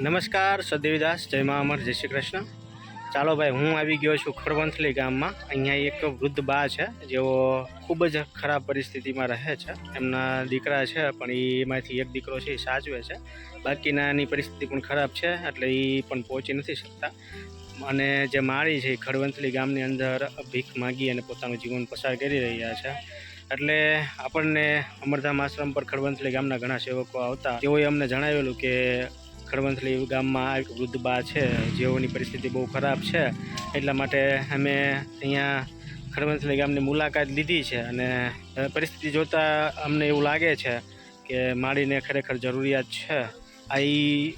નમસ્કાર, સદેવીદાસ, જય મા અમર, જય શ્રી કૃષ્ણ. ચાલો ભાઈ, હું આવી ગયો છું ખડવંથલી ગામમાં. અહીંયા એક વૃદ્ધ બા છે, જેઓ ખૂબ જ ખરાબ પરિસ્થિતિમાં રહે છે. એમના દીકરા છે, પણ એમાંથી એક દીકરો છે એ સાચવે છે. બાકીનાની પરિસ્થિતિ પણ ખરાબ છે, એટલે એ પણ પહોંચી નથી શકતા. અને જે માળી છે એ ખડવંથલી ગામની અંદર ભીખ માગી અને પોતાનું જીવન પસાર કરી રહ્યા છે. એટલે આપણને અમરધામ આશ્રમ પર ખડવંથલી ગામના ઘણા સેવકો આવતા. તેઓએ અમને જણાવેલું કે ખડવંથલી ગામમાં એક વૃદ્ધ બા છે. જેઓની પરિસ્થિતિ બહુ ખરાબ છે. એટલા માટે અમે અહીંયા ખડવંથલી ગામની મુલાકાત લીધી છે અને પરિસ્થિતિ જોતાં અમને એવું લાગે છે કે માળીને ખરેખર જરૂરિયાત છે. આ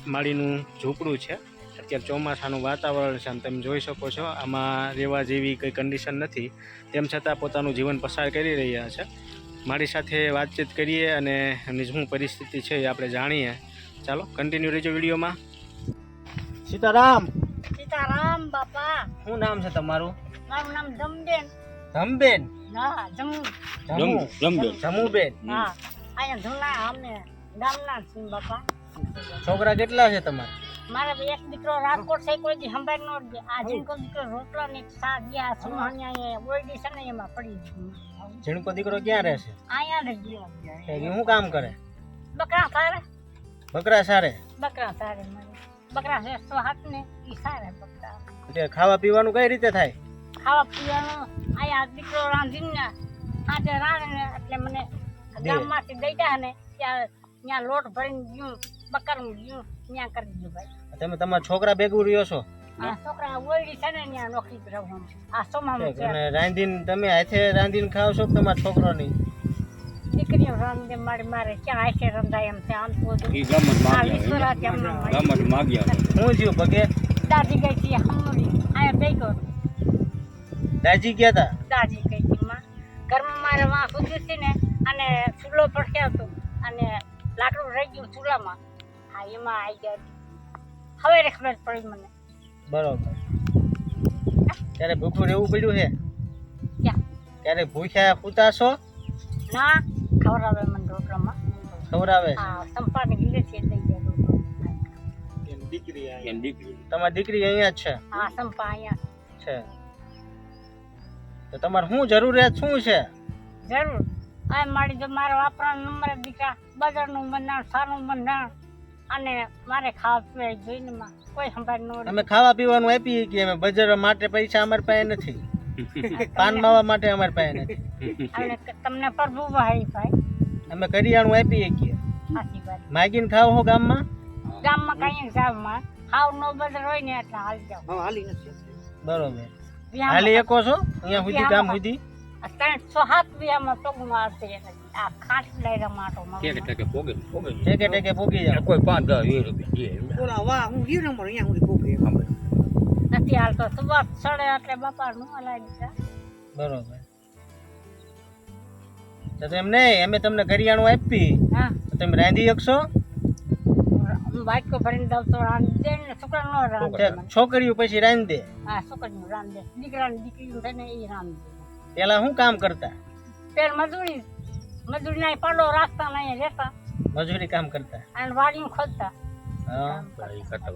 માળીનું ઝૂંપડું છે. અત્યારે ચોમાસાનું વાતાવરણ છે તમે જોઈ શકો છો, આમાં રહેવા જેવી કંઈ કન્ડિશન નથી. તેમ છતાં પોતાનું જીવન પસાર કરી રહ્યા છે. મારી સાથે વાતચીત કરીએ અને એમની શું પરિસ્થિતિ છે એ આપણે જાણીએ. ચાલો કન્ટિન્યુ રહેજો વિડીયોમાં. સીતારામ. સીતારામ બાપા. શું નામ છે તમારું? મારું નામ ધમબેન ધમબેન હા જમુ. જમુ. જમુબેન. હા અહીંયા જૂના અમે ગામના છીએ બાપા. છોકરા કેટલા છે તમારા? મારે બે એક દીકરો રાજકોટ છે કોઈ દી સંભાળ નો દે આ જીનકો દીકરો રોટલો ને સા ગયા સુહાની અહીંયા ઓયડી છે ને એમાં પડી ઝીણકો દીકરો ક્યાં રહે છે? અહીંયા રહે છે એ શું કામ કરે? બકરા સારે બકરા સારે? બકરા સારે બકરા છે સો હાથ ને ઈ સારે બકરા. એટલે ખાવા પીવાનું કઈ રીતે થાય? ખાવા પીવાનું આયા દીકરો રાંધીને આજે રાણે એટલે મને ગામમાંથી દઈ દે ને ત્યાં ત્યાં લોટ ભરીને ગયું બકરનું ગયું ત્યાં કરી દીધું ભાઈ. તમે તમારા છોકરા ભેગું રહ્યો છો? આ છોકરા ઓયડી છે ને ત્યાં નોકરી રહું આ સોમામાં છે. અને રાંધીને તમે હાથે રાંધીને ખાવ છો તમારા છોકરાની? રાંધે મારી આખે રંધાય એમ છે આમ ઈ માગ્યા માગ્યા. શું થયું પગે? દાદી ગઈ હતી હમરી અહીંયા બે ગયો દાજી ગયા હતા દાદી ગઈ હતી માં. ઘરમાં મારે વાં સુધી છે ને અને ચૂલો પડ્યો હતો. અને લાકડું રહી ગયું ચૂલામાં. હા એમાં આવી ગયા. હવે ખબર પડી મને. બરોબર. ત્યારે ભૂખું રહેવું પડ્યું છે ક્યાં? ત્યારે ભૂખ્યા પૂતા છો? ના. ખવડાવે મને રોટલામાં. ખવડાવે? હા સંપાને ગીલે છે દઈ રોટલો દીકરી તમારી દીકરી અહીંયા છે? હા સંપા અહીંયા. છે. તો તમારે શું જરૂરિયાત શું છે? જરૂર. આ મારી જો મારો વાપરવાનો નંબર દીકરા બજારનું બંધાણ સારું બંધાણ અને મારે ખાવા પીવા જોઈને કોઈ સંભાળ ન અમે ખાવા પીવાનું આપીએ કે અમે બજાર માટે પૈસા અમારી પાસે નથી. પાન માવા માટે અમારી પાસે નથી. અને તમને પ્રભુ ભાઈ ભાઈ. અમે કરિયાણું આપીએ કે સાચી વાત. માગીને ખાવ હો ગામમાં? ગામમાં કઈ ગામમાં? હાવ નો બદર હોય ને એટલે હાલ જાવ બરોબર. હાલી એકો છો? અહીંયા સુધી ગામ સુધી? ત્રણ આવશે આ ખાસ લઈ રમાટો ટેકે ટેકે પોગે પોગે ટેકે ટેકે પૂગી જાવ કોઈ પાંચ દસ વીસ રૂપિયા દે નથી હાલતો. સવાર સડે એટલે બાપા નું લાગી બરોબર. તો એમ નહીં અમે તમને કરિયાણું આપી. હા. તો તમે રાંધી શકશો? બાઈકો ભરીને દઉં તો રાંધી ને છોકરા રાંધે છોકરીઓ પછી રાંધી દે. હા છોકરીનું રાંધે. દીકરાની એ રાંધે. પેલા શું કામ કરતા? પેલ મજૂરી મજૂરી ના પાડો રાખતા નહીં રહેતા. મજૂરી કામ કરતા? અને વાડીનું ખોદતા હા કરતા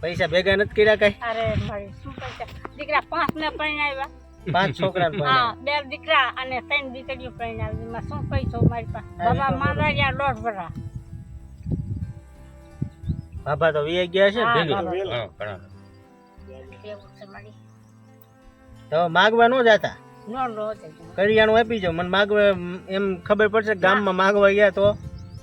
પૈસા ભેગા નથી કર્યા કઈ? અરે ભાઈ શું પૈસા દીકરા પાંચ ને પરણાવ્યા પાંચ છોકરા હા બે દીકરા અને ત્રણ દીકરીઓ પરણાવી એમાં શું પૈસો મારી પાસે? બાબા મારા દોઢ ભરા. બાબા તો વી ગયા છે ભેગી તો માગવા ન જાતા? કરિયાણું આપી જાવ મને માગવા એમ ખબર પડશે ગામમાં માગવા ગયા તો?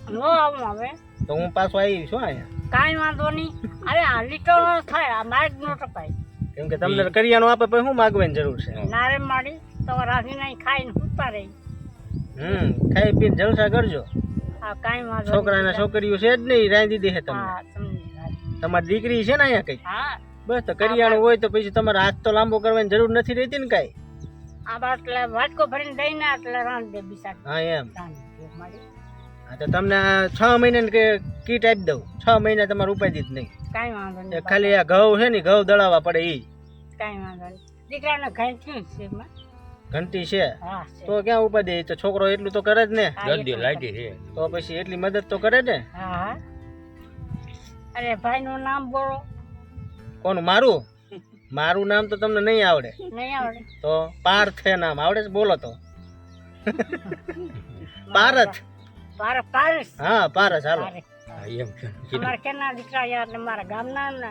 નો આવું હવે. તો હું પાછો આવી છું અહીંયા. કાંઈ વાંધો નહીં. અરે આ લીટો થાય આ માર્ગ નો ટપાય. કેમ કે તમને કરિયાણું આપે પછી શું માગવાની જરૂર છે? નારે માડી તો રાધી નહીં ખાઈને સૂતા રહી. હમ ખાઈ પીને જલસા કરજો. હા કાંઈ વાંધો છોકરા ને છોકરીઓ છે જ નહીં રાંધી દે તમને. હા સમજી વાત. તમારી દીકરી છે ને અહીંયા કઈ? બસ તો કરિયાણું હોય તો પછી તમારે હાથ તો લાંબો કરવાની જરૂર નથી રહેતી ને કાંઈ? હા એમ. હા તો તમને છ મહિનાની કીટ આપી દઉં. છ મહિના તમારે ઉપાધિ જ નહીં. કાંઈ વાંધો એ નહીં ખાલી આ ઘઉં છે ને ઘઉં દળાવવા પડે એ કાંઈ વાંધો નહીં. દીકરાને થયું છે ઘંટી છે? તો ક્યાં ઉપાધિ તો છોકરો એટલું તો કરે જ ને. જલ્દી એટલું છે. તો પછી એટલી મદદ તો કરે ને? હા. હા અરે ભાઈનું નામ બોલો. કોનું મારું? મારું નામ તો તમને નહીં આવડે. નહીં આવડે. તો પાર્થ એ નામ. આવડે છે? બોલો તો. પારથ પાર પારસ? હા પારસ હાલો. પારસ. હા, એમ છે. અમારા કેના દીકરા યાર ને મારા ગામના ને.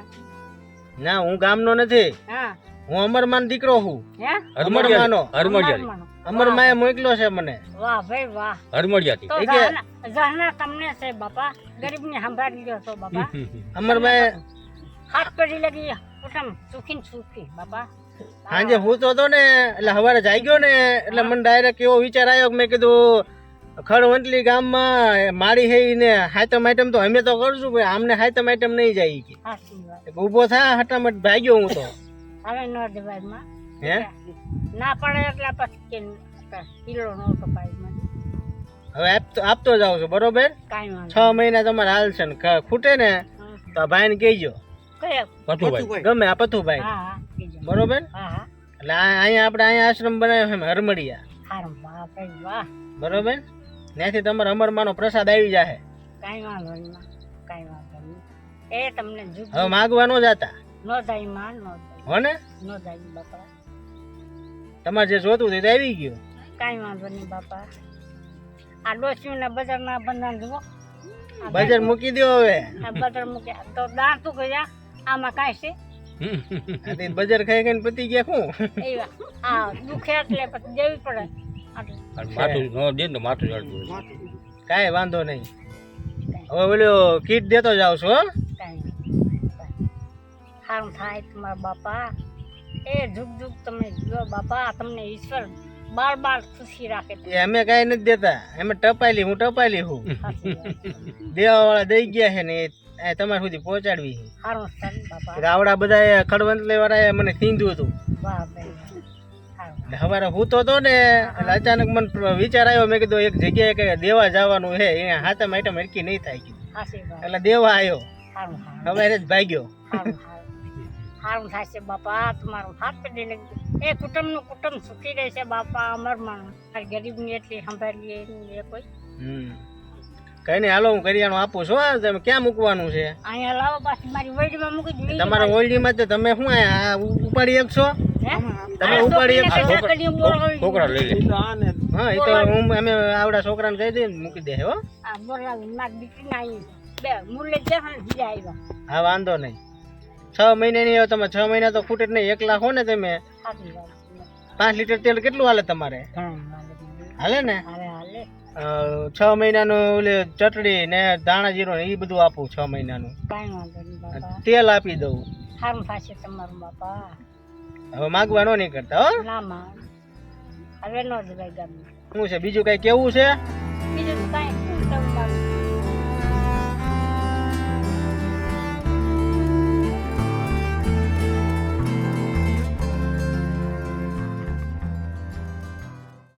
ના હું ગામનો નથી. હા. હું અમરમાન દીકરો છું. હે? અમરમાનો. હરમડિયાથી. અમર અમરમાએ મોકલ્યો છે મને. વાહ ભાઈ વાહ. હરમડિયાથી. તો જહાના તમને છે બાપા. ગરીબને સંભાળી લ્યો છો બાપા. અમરમાએ હાથ પડી લગી. ઉઠમ સુખીન સુખી બાપા. સાંજે તો હતો ને એટલે સવારે જાગ્યો ને એટલે મને ડાયરેક્ટ એવો વિચાર આવ્યો કે મેં કીધું ખડવંટલી ગામમાં મારી હે ને હાતમ આઈટમ તો અમે તો કરશું ભાઈ આમને હાતમ આઈટમ નહીં જાય ઈ કે. ઊભો થા હટામટ ભાગ્યો હું તો. હવે નો દેવાય હે? ના પડે એટલે પછી કે કિલો નો મને. હવે આપતો આપતો જાઉં છું બરોબર? છ મહિના તમારે હાલશે ને ખૂટે ને તો ભાઈ ભાઈને કહેજો. પથુભાઈ. ગમે આ પથુભાઈ. હા હા કીજો. બરોબર? હા હા. એટલે અહીંયા આપણે અહીંયા આશ્રમ બનાવ્યો છે હરમડિયા. બરોબર? ત્યાંથી તમારે અમરમાનો પ્રસાદ આવી જાય કાંઈ વાંધો નહીં માં કાંઈ વાંધો નહીં. એ તમને જુગ હવે માગવા ન જતા. નો જાય માં નો હો ને? નો જાય બાપા. તમારે જે જોતું તે આવી ગયું. કાંઈ વાંધો નહીં બાપા. આ ડોસ્યું ને બજારના બંધન જુઓ બજાર મૂકી દો હવે. આ બજાર મૂક્યા તો દાંત તો ગયા આમાં કાંઈ છે? બજાર ખાઈ ખાઈને પતી ગયા શું? આ દુખે એટલે પછી દેવી પડે. માથું ન દે ને માથું હોય. કાંઈ વાંધો નહીં. હવે ઓલો કીટ દેતો જાવ છો સારું થાય તમારા બાપા. એ જુગ જુગ તમે જો બાપા તમને ઈશ્વર બાર બાર ખુશી રાખે. એ અમે કાંઈ નથી દેતા. અમે ટપાયેલી હું ટપાયેલી હું દેવા વાળા દઈ ગયા છે ને એ તમારે સુધી પહોંચાડવી એટલે બધા ખડવંત વાળાએ મને સીંધું હતું. વાહ હું તો ને એટલે અચાનક મને વિચાર આવ્યો મેં કીધું એક જગ્યાએ કે દેવા જવાનું છે અહીંયા હાથમ આઈટમ હરકી નહીં થાય કીધું એટલે દેવા આવ્યો સવારે જ ભાગ્યો. સારું છે બાપા તમારું હાથ પડી એ કુટુંબનું કુટુંબ સુખી રહેશે બાપા અમરમાં આ ગરીબની એટલી સંભાળીએ એ કોઈ. હમ. કઈ નહીં હાલો હું કરિયાણું આપું છું હા. તમે ક્યાં મૂકવાનું છે? અહીંયા લાવો પાછી મારી વૈડમાં મૂકી તમારા ઓલડીમાં તો તમે શું આ ઉપાડી શકશો? હે? તમે ઉપાડી છોકરીને એક કશા કરીએ બોલાવી. છોકરા લઈ લે. હા એ તો હું અમે આવડા છોકરાને કહી દઈએ મૂકી દે હો. વાંધો નહીં. છ મહિનાની તમે છ મહિના તો ખૂટે નહીં. એક લાખ હો ને તમે. પાંચ લીટર તેલ કેટલું હાલે તમારે? હાલે ને? છ મહિનાનું ઓલે ચટણી ને દાણા જીરો ને એ બધું આપું છ મહિનાનું. તેલ આપી દઉં. સારું થશે તમારું બાપા. હવે માગવાનો નહીં કરતા હો. ના માં હવે નો જ ભાઈ શું છે બીજું કઈ કેવું છે? બીજું કઈ